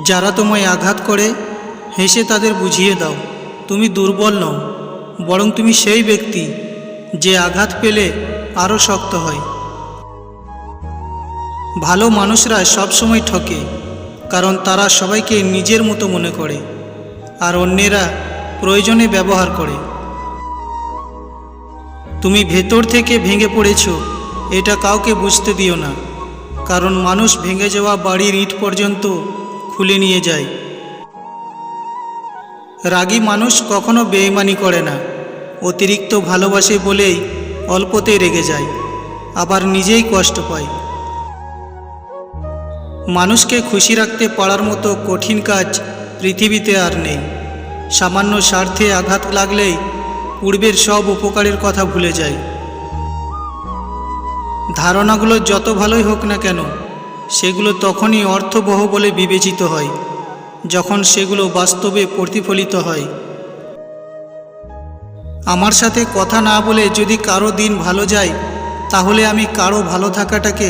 যারা তোমায় আঘাত করে, হেসে তাদের বুঝিয়ে দাও। তুমি দুর্বল নও, বরং তুমি সেই ব্যক্তি যে আঘাত পেলে আরও শক্ত হয়। ভালো মানুষরা সবসময় ঠকে, কারণ তারা সবাইকে নিজের মতো মনে করে, আর অন্যেরা প্রয়োজনে ব্যবহার করে। তুমি ভেতর থেকে ভেঙে পড়েছ, এটা কাউকে বুঝতে দিও না, কারণ মানুষ ভেঙে যাওয়া বাড়ির ইট পর্যন্ত খুলে নিয়ে যায়। রাগী মানুষ কখনো বেইমানি করে না। অতিরিক্ত ভালোবাসে বলেই অল্পতেই রেগে যায়, আবার নিজেই কষ্ট পায়। মানুষকে খুশি রাখতে পারার মতো কঠিন কাজ পৃথিবীতে আর নেই। সামান্য স্বার্থে আঘাত লাগলেই পূর্বের সব উপকারের কথা ভুলে যায়। ধারণাগুলো যত ভালোই হোক না কেন সেগুলো তখনই অর্থবহ বলে বিবেচিত হয়, যখন সেগুলো বাস্তবে প্রতিফলিত হয়। আমার সাথে কথা না বলে যদি কারও দিন ভালো যায়, তাহলে আমি কারও ভালো থাকাটাকে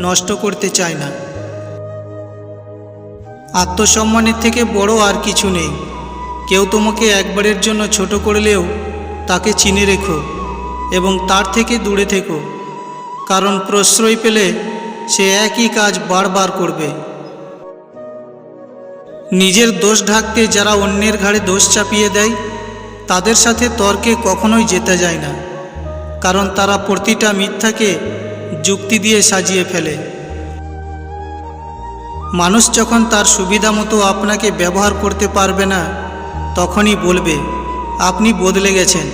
নষ্ট করতে চাই না। আত্মসম্মানের থেকে বড় আর কিছু নেই। কেউ তোমাকে একবারের জন্য ছোট করলেও তাকে চিনে রেখো এবং তার থেকে দূরে থেকো। কারণ প্রশ্রয় পেলে সে একই কাজ বারবার করবে। নিজের দোষ ঢাকতে যারা অন্যের ঘাড়ে দোষ চাপিয়ে দেয়, তাদের সাথে তর্কে কখনোই যেতে যায় না, কারণ তারা প্রতিটা মিথ্যাকে যুক্তি দিয়ে সাজিয়ে ফেলে। মানুষ যখন তার সুবিধা মতো আপনাকে ব্যবহার করতে পারবে না, তখনই বলবে, আপনি বদলে গেছেন।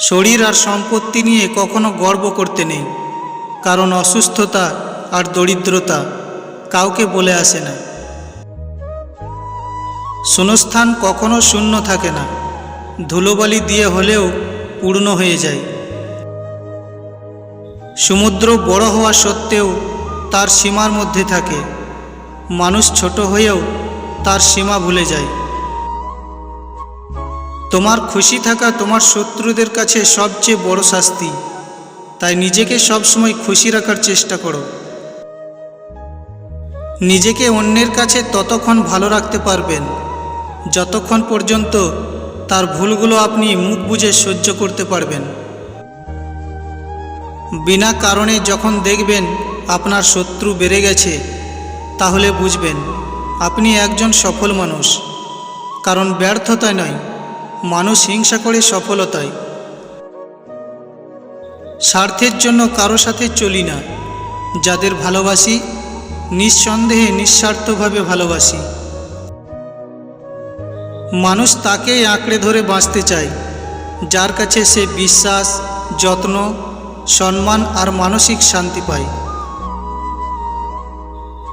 শরীর আর সম্পত্তি নিয়ে কখনো গর্ব করতে নেই। কারণ অসুস্থতা আর দরিদ্রতা কাউকে বলে আসে না। শূন্যস্থান কখনো শূন্য থাকে না। ধুলোবালি দিয়ে হলেও পূর্ণ হয়ে যায়। সমুদ্র বড় হওয়া সত্ত্বেও তার সীমার মধ্যে থাকে। মানুষ ছোট হয়েও তার সীমা ভুলে যায়। তোমার খুশি থাকা তোমার শত্রুদের কাছে সবচেয়ে বড় শাস্তি। তাই নিজেকে সবসময় খুশি রাখার চেষ্টা করো। নিজেকে অন্যের কাছে ততক্ষণ ভালো রাখতে পারবেন। যতক্ষণ পর্যন্ত তার ভুলগুলো আপনি মুখ বুঝে সহ্য করতে পারবেন। বিনা কারণে যখন দেখবেন আপনার শত্রু বেড়ে গেছে, তাহলে বুঝবেন আপনি একজন সফল মানুষ। কারণ ব্যর্থতায় নয়, মানুষ হিংসা করে সফলতায় স্বার্থের জন্য কারও সাথে চলি না। যাদের ভালোবাসি, নিঃসন্দেহে নিঃস্বার্থভাবে ভালোবাসি। মানুষ তাকেই আঁকড়ে ধরে বাঁচতে চায়, যার কাছে সে বিশ্বাস, যত্ন, সম্মান আর মানসিক শান্তি পায়।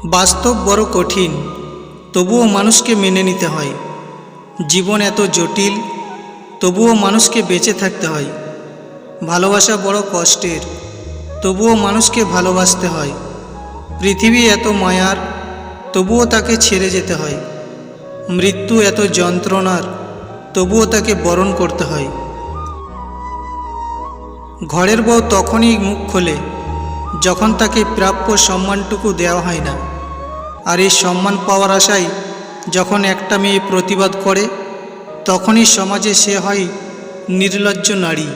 বাস্তব বড় কঠিন, তবুও মানুষকে মেনে নিতে হয়। জীবন এত জটিল, তবুও মানুষকে বেঁচে থাকতে হয়। ভালোবাসা বড় কষ্টের। তবুও মানুষকে ভালোবাসতে হয়। পৃথিবী এত মায়ার, তবুও তাকে ছেড়ে যেতে হয়। মৃত্যু এত যন্ত্রণার, তবুও তাকে বরণ করতে হয়। ঘরের বউ তখনই মুখ খোলে, যখন তাকে প্রাপ্য সম্মানটুকু দেওয়া হয় না। আর এই সম্মান পাওয়ার আশায় যখন একটা মেয়ে প্রতিবাদ করে, তখনই সমাজে সে হয় নির্লজ্জ নারী।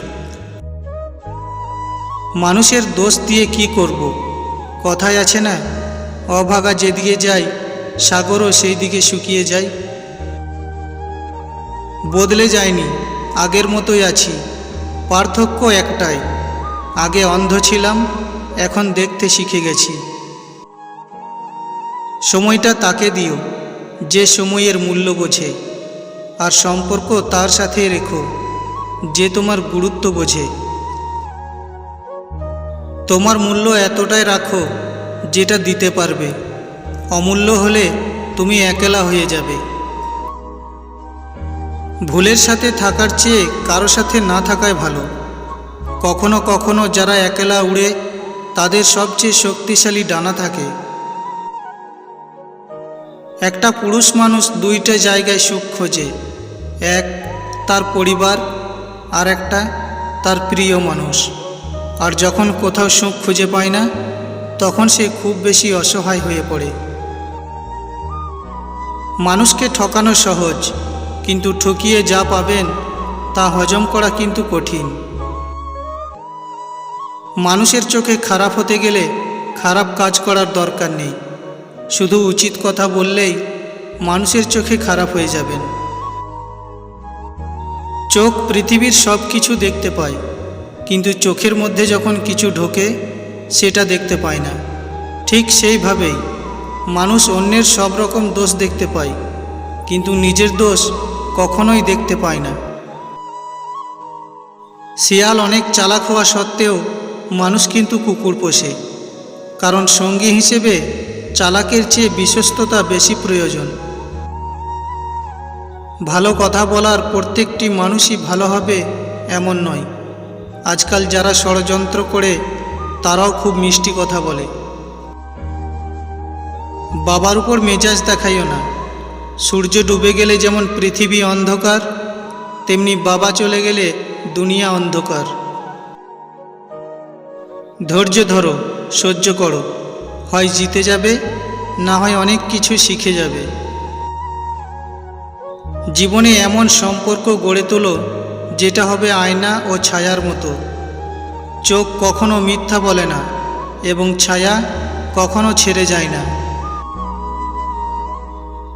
মানুষের দোষ দিয়ে কি করব। কথায় আছে না, অভাগা যেদিকে যায় সাগরও সেই দিকে শুকিয়ে যায়। বদলে যায়নি আগের মতোই আছি। পার্থক্য একটাই, আগে অন্ধ ছিলাম, এখন দেখতে শিখে গেছি। সময়টা তাকে দিও, যে সময়ের মূল্য বোঝে। আর সম্পর্ক তার সাথে রেখো, যে তোমার গুরুত্ব বোঝে। তোমার মূল্য এতটাই রাখো যেটা দিতে পারবে। অমূল্য হলে তুমি একলা হয়ে যাবে। ভুলের সাথে থাকার চেয়ে কারও সাথে না থাকাই ভালো। কখনো কখনো যারা একলা উড়ে, তাদের সবচেয়ে শক্তিশালী ডানা থাকে। একটা পুরুষ মানুষ দুইটা জায়গায় সুখ খোঁজে, এক তার পরিবার আর একটা তার প্রিয় মানুষ। আর যখন কোথাও সুখ খুঁজে পায় না, তখন সে খুব বেশি অসহায় হয়ে পড়ে। মানুষকে ঠকানো সহজ, কিন্তু ঠকিয়ে যা পাবেন, তা হজম করা কিন্তু কঠিন। মানুষের চোখে খারাপ হতে গেলে খারাপ কাজ করার দরকার নেই। শুধু উচিত কথা বললেই মানুষের চোখে খারাপ হয়ে যাবেন। চোখ পৃথিবীর সব কিছু দেখতে পায়। কিন্তু চোখের মধ্যে যখন কিছু ঢোকে, সেটা দেখতে পায় না। ঠিক সেইভাবেই মানুষ অন্যের সব রকম দোষ দেখতে পায়, কিন্তু নিজের দোষ কখনোই দেখতে পায় না। শিয়াল অনেক চালাক হওয়া সত্ত্বেও মানুষ কিন্তু কুকুর পোষে, কারণ সঙ্গী হিসেবে চালাকের চেয়ে বিশ্বস্ততা বেশি প্রয়োজন। ভালো কথা বলার প্রত্যেকটি মানুষই ভালো হবে এমন নয়। আজকাল যারা ষড়যন্ত্র করে, তারাও খুব মিষ্টি কথা বলে। বাবার উপর মেজাজ দেখাইও না। সূর্য ডুবে গেলে যেমন পৃথিবী অন্ধকার, তেমনি বাবা চলে গেলে দুনিয়া অন্ধকার। ধৈর্য ধরো, সহ্য করো। হয় জিতে যাবে, না হয় অনেক কিছু শিখে যাবে। জীবনে এমন সম্পর্ক গড়ে তোলো যেটা হবে আয়না ও ছায়ার মতো। চোখ কখনো মিথ্যা বলে না এবং ছায়া কখনো ছেড়ে যায় না।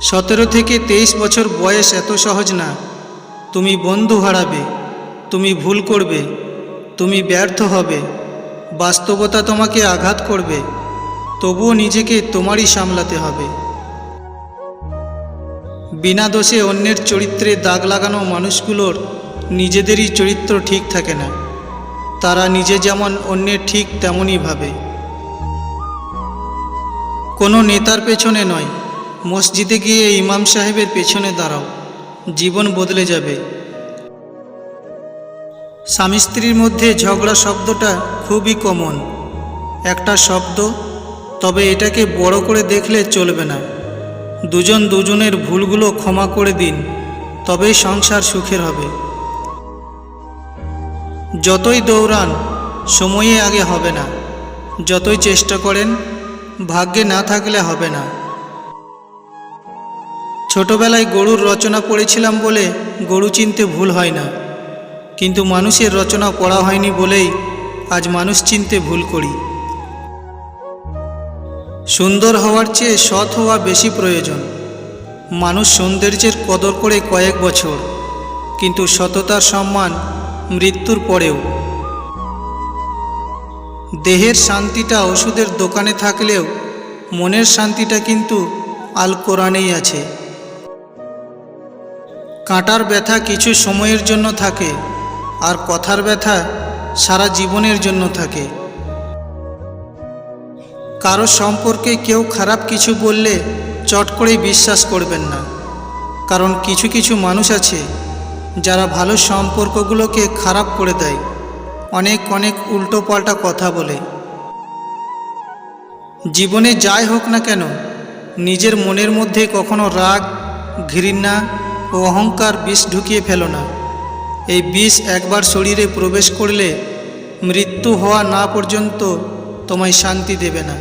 সতেরো থেকে তেইশ বছর বয়স এত সহজ না। তুমি বন্ধু হারাবে, তুমি ভুল করবে, তুমি ব্যর্থ হবে, বাস্তবতা তোমাকে আঘাত করবে, তবুও নিজেকে তোমারই সামলাতে হবে। বিনা দোষে অন্যের চরিত্রে দাগ লাগানো মানুষগুলোর নিজেদেরই চরিত্র ঠিক থাকে না। তারা নিজে যেমন অন্যের ঠিক তেমনই ভাবে। কোনো নেতার পেছনে নয়, মসজিদে গিয়ে ইমাম সাহেবের পেছনে দাঁড়াও, জীবন বদলে যাবে। স্বামী স্ত্রীর মধ্যে ঝগড়া শব্দটা খুবই কমন। একটা শব্দ, তবে এটাকে বড় করে দেখলে চলবে না। দুজন দুজনের ভুলগুলো ক্ষমা করে দিন, তবেই সংসার সুখের হবে। যতই দৌড়ান, সময়ে আগে হবে না। যতই চেষ্টা করেন, ভাগ্যে না থাকলে হবে না। ছোটবেলায় গরুর রচনা পড়েছিলাম বলে গরু চিনতে ভুল হয় না। কিন্তু মানুষের রচনা পড়া হয়নি বলেই আজ মানুষ চিনতে ভুল করি। সুন্দর হওয়ার চেয়ে সৎ হওয়া বেশি প্রয়োজন। মানুষ সৌন্দর্যের কদর করে কয়েক বছর, কিন্তু সততার সম্মান মৃত্যুর পরেও। দেহের শান্তিটা ওষুধের দোকানে থাকলেও মনের শান্তিটা কিন্তু আল কোরআনেই আছে। কাঁটার ব্যথা কিছু সময়ের জন্য থাকে, আর কথার ব্যথা সারা জীবনের জন্য থাকে। কারও সম্পর্কে কেউ খারাপ কিছু বললে চট করেই বিশ্বাস করবেন না, কারণ কিছু কিছু মানুষ আছে যারা ভালো সম্পর্কগুলোকে খারাপ করে দেয়, অনেক অনেক উল্টো পাল্টা কথা বলে। জীবনে যাই হোক না কেন, নিজের মনের মধ্যে কখনো রাগ, ঘৃণা ও অহংকার বিষ ঢুকিয়ে ফেলো না। এই বিষ একবার শরীরে প্রবেশ করলে মৃত্যু হওয়া না পর্যন্ত তোমায় শান্তি দেবে না।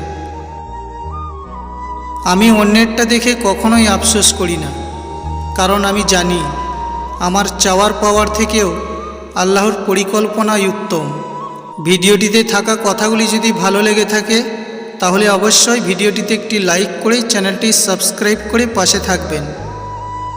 আমি অন্যেরটা দেখে কখনোই আফসোস করি না, কারণ আমি জানি আমার চাওয়ার পাওয়ার থেকেও আল্লাহর পরিকল্পনাই উত্তম। ভিডিওটিতে থাকা কথাগুলি যদি ভালো লেগে থাকে, তাহলে অবশ্যই ভিডিওটিতে একটি লাইক করে চ্যানেলটি সাবস্ক্রাইব করে পাশে থাকবেন।